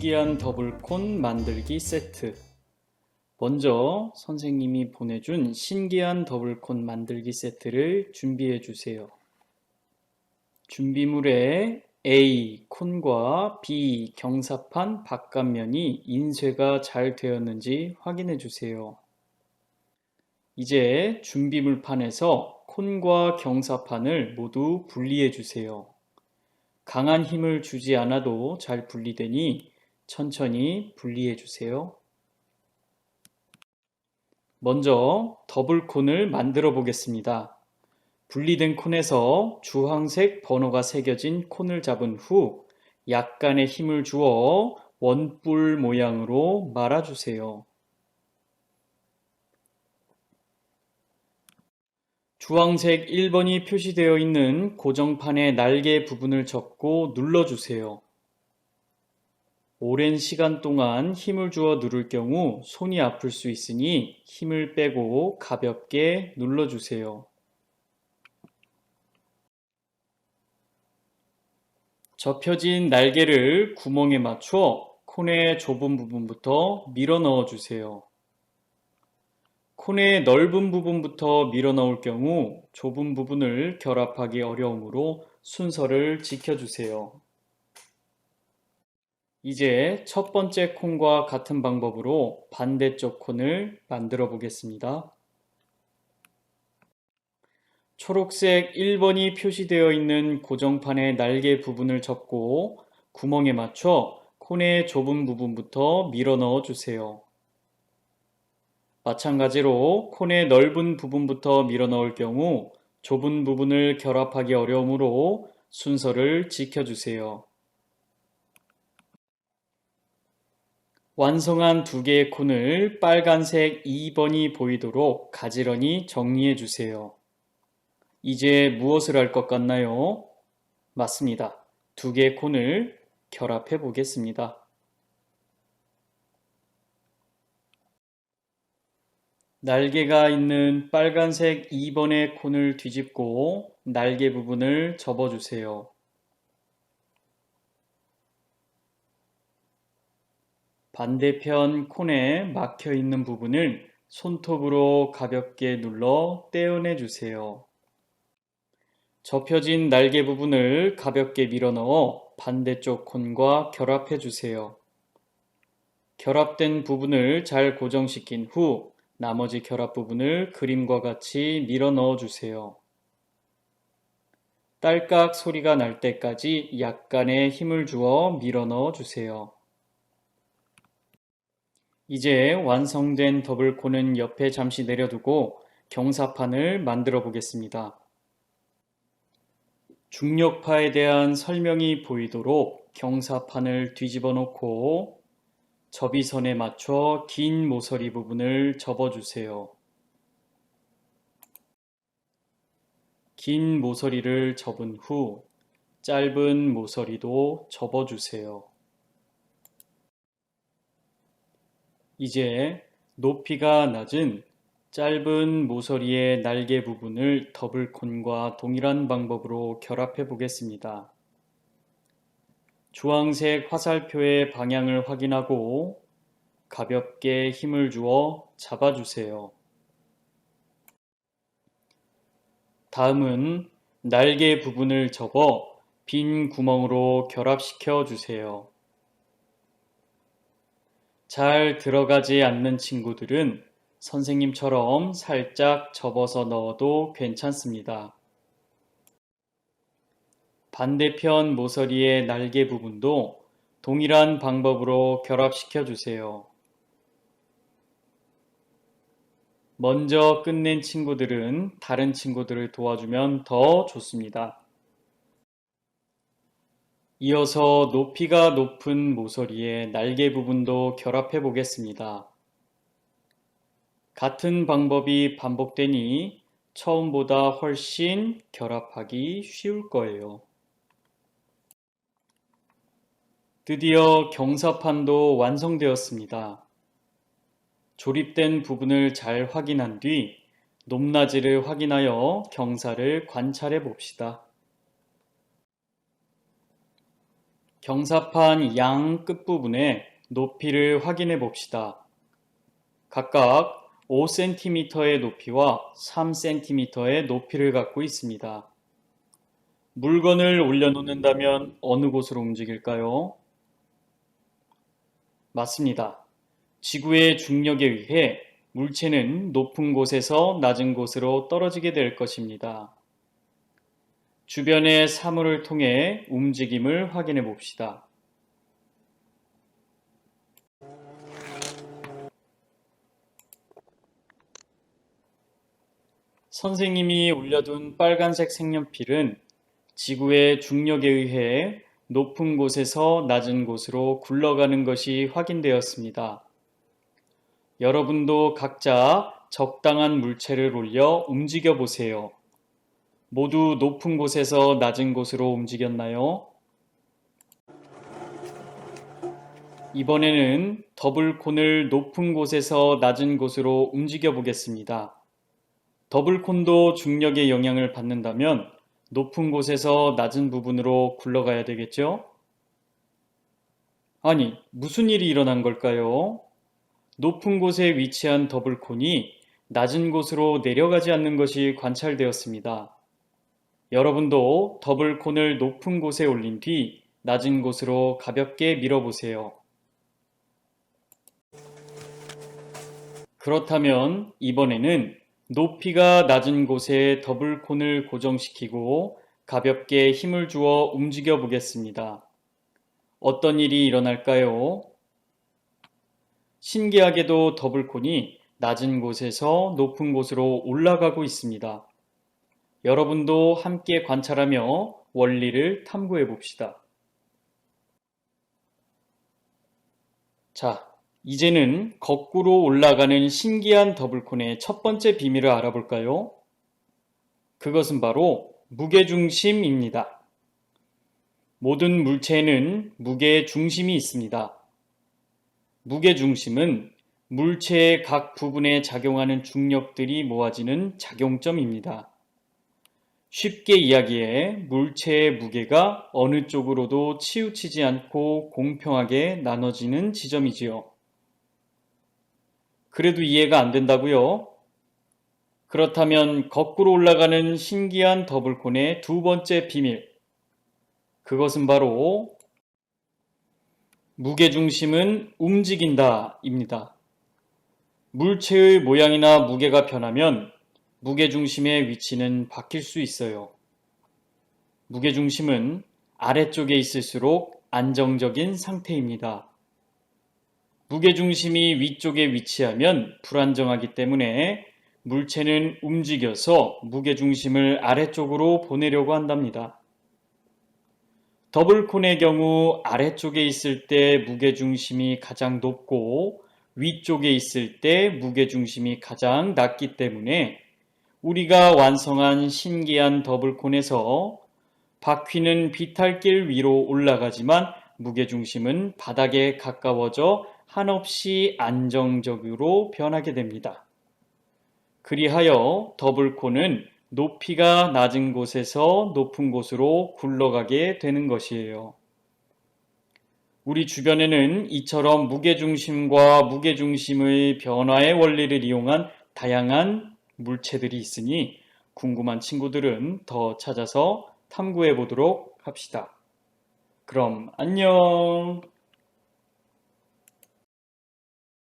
신기한 더블콘 만들기 세트. 먼저 선생님이 보내준 신기한 더블콘 만들기 세트를 준비해 주세요. 준비물에 A. 콘과 B. 경사판 바깥면이 인쇄가 잘 되었는지 확인해 주세요. 이제 준비물판에서 콘과 경사판을 모두 분리해 주세요. 강한 힘을 주지 않아도 잘 분리되니 천천히 분리해 주세요. 먼저 더블 콘을 만들어 보겠습니다. 분리된 콘에서 주황색 번호가 새겨진 콘을 잡은 후 약간의 힘을 주어 원뿔 모양으로 말아주세요. 주황색 1번이 표시되어 있는 고정판의 날개 부분을 접고 눌러주세요. 오랜 시간 동안 힘을 주어 누를 경우 손이 아플 수 있으니 힘을 빼고 가볍게 눌러주세요. 접혀진 날개를 구멍에 맞춰 콘의 좁은 부분부터 밀어 넣어 주세요. 콘의 넓은 부분부터 밀어 넣을 경우 좁은 부분을 결합하기 어려우므로 순서를 지켜주세요. 이제 첫 번째 콘과 같은 방법으로 반대쪽 콘을 만들어 보겠습니다. 초록색 1번이 표시되어 있는 고정판의 날개 부분을 접고 구멍에 맞춰 콘의 좁은 부분부터 밀어 넣어 주세요. 마찬가지로 콘의 넓은 부분부터 밀어 넣을 경우 좁은 부분을 결합하기 어려우므로 순서를 지켜주세요. 완성한 두 개의 콘을 빨간색 2번이 보이도록 가지런히 정리해 주세요. 이제 무엇을 할 것 같나요? 맞습니다. 두 개의 콘을 결합해 보겠습니다. 날개가 있는 빨간색 2번의 콘을 뒤집고 날개 부분을 접어주세요. 반대편 콘에 막혀 있는 부분을 손톱으로 가볍게 눌러 떼어내 주세요. 접혀진 날개 부분을 가볍게 밀어 넣어 반대쪽 콘과 결합해 주세요. 결합된 부분을 잘 고정시킨 후 나머지 결합 부분을 그림과 같이 밀어 넣어 주세요. 딸깍 소리가 날 때까지 약간의 힘을 주어 밀어 넣어 주세요. 이제 완성된 더블콘은 옆에 잠시 내려두고 경사판을 만들어 보겠습니다. 중력파에 대한 설명이 보이도록 경사판을 뒤집어 놓고 접이선에 맞춰 긴 모서리 부분을 접어주세요. 긴 모서리를 접은 후 짧은 모서리도 접어주세요. 이제 높이가 낮은 짧은 모서리의 날개 부분을 더블콘과 동일한 방법으로 결합해 보겠습니다. 주황색 화살표의 방향을 확인하고 가볍게 힘을 주어 잡아주세요. 다음은 날개 부분을 접어 빈 구멍으로 결합시켜 주세요. 잘 들어가지 않는 친구들은 선생님처럼 살짝 접어서 넣어도 괜찮습니다. 반대편 모서리의 날개 부분도 동일한 방법으로 결합시켜 주세요. 먼저 끝낸 친구들은 다른 친구들을 도와주면 더 좋습니다. 이어서 높이가 높은 모서리의 날개 부분도 결합해 보겠습니다. 같은 방법이 반복되니 처음보다 훨씬 결합하기 쉬울 거예요. 드디어 경사판도 완성되었습니다. 조립된 부분을 잘 확인한 뒤 높낮이를 확인하여 경사를 관찰해 봅시다. 경사판 양 끝부분의 높이를 확인해 봅시다. 각각 5cm의 높이와 3cm의 높이를 갖고 있습니다. 물건을 올려놓는다면 어느 곳으로 움직일까요? 맞습니다. 지구의 중력에 의해 물체는 높은 곳에서 낮은 곳으로 떨어지게 될 것입니다. 주변의 사물을 통해 움직임을 확인해 봅시다. 선생님이 올려둔 빨간색 색연필은 지구의 중력에 의해 높은 곳에서 낮은 곳으로 굴러가는 것이 확인되었습니다. 여러분도 각자 적당한 물체를 올려 움직여 보세요. 모두 높은 곳에서 낮은 곳으로 움직였나요? 이번에는 더블 콘을 높은 곳에서 낮은 곳으로 움직여 보겠습니다. 더블 콘도 중력의 영향을 받는다면 높은 곳에서 낮은 부분으로 굴러가야 되겠죠? 아니, 무슨 일이 일어난 걸까요? 높은 곳에 위치한 더블콘이 낮은 곳으로 내려가지 않는 것이 관찰되었습니다. 여러분도 더블콘을 높은 곳에 올린 뒤 낮은 곳으로 가볍게 밀어보세요. 그렇다면 이번에는 높이가 낮은 곳에 더블콘을 고정시키고 가볍게 힘을 주어 움직여 보겠습니다. 어떤 일이 일어날까요? 신기하게도 더블콘이 낮은 곳에서 높은 곳으로 올라가고 있습니다. 여러분도 함께 관찰하며 원리를 탐구해 봅시다. 자, 이제는 거꾸로 올라가는 신기한 더블콘의 첫 번째 비밀을 알아볼까요? 그것은 바로 무게중심입니다. 모든 물체에는 무게 중심이 있습니다. 무게중심은 물체의 각 부분에 작용하는 중력들이 모아지는 작용점입니다. 쉽게 이야기해 물체의 무게가 어느 쪽으로도 치우치지 않고 공평하게 나눠지는 지점이지요. 그래도 이해가 안 된다고요? 그렇다면 거꾸로 올라가는 신기한 더블콘의 두 번째 비밀. 그것은 바로 무게중심은 움직인다 입니다. 물체의 모양이나 무게가 변하면 무게중심의 위치는 바뀔 수 있어요. 무게중심은 아래쪽에 있을수록 안정적인 상태입니다. 무게중심이 위쪽에 위치하면 불안정하기 때문에 물체는 움직여서 무게중심을 아래쪽으로 보내려고 한답니다. 더블콘의 경우 아래쪽에 있을 때 무게중심이 가장 높고 위쪽에 있을 때 무게중심이 가장 낮기 때문에 우리가 완성한 신기한 더블콘에서 바퀴는 비탈길 위로 올라가지만 무게중심은 바닥에 가까워져 한없이 안정적으로 변하게 됩니다. 그리하여 더블콘은 높이가 낮은 곳에서 높은 곳으로 굴러가게 되는 것이에요. 우리 주변에는 이처럼 무게중심과 무게중심의 변화의 원리를 이용한 다양한 물체들이 있으니 궁금한 친구들은 더 찾아서 탐구해 보도록 합시다. 그럼 안녕!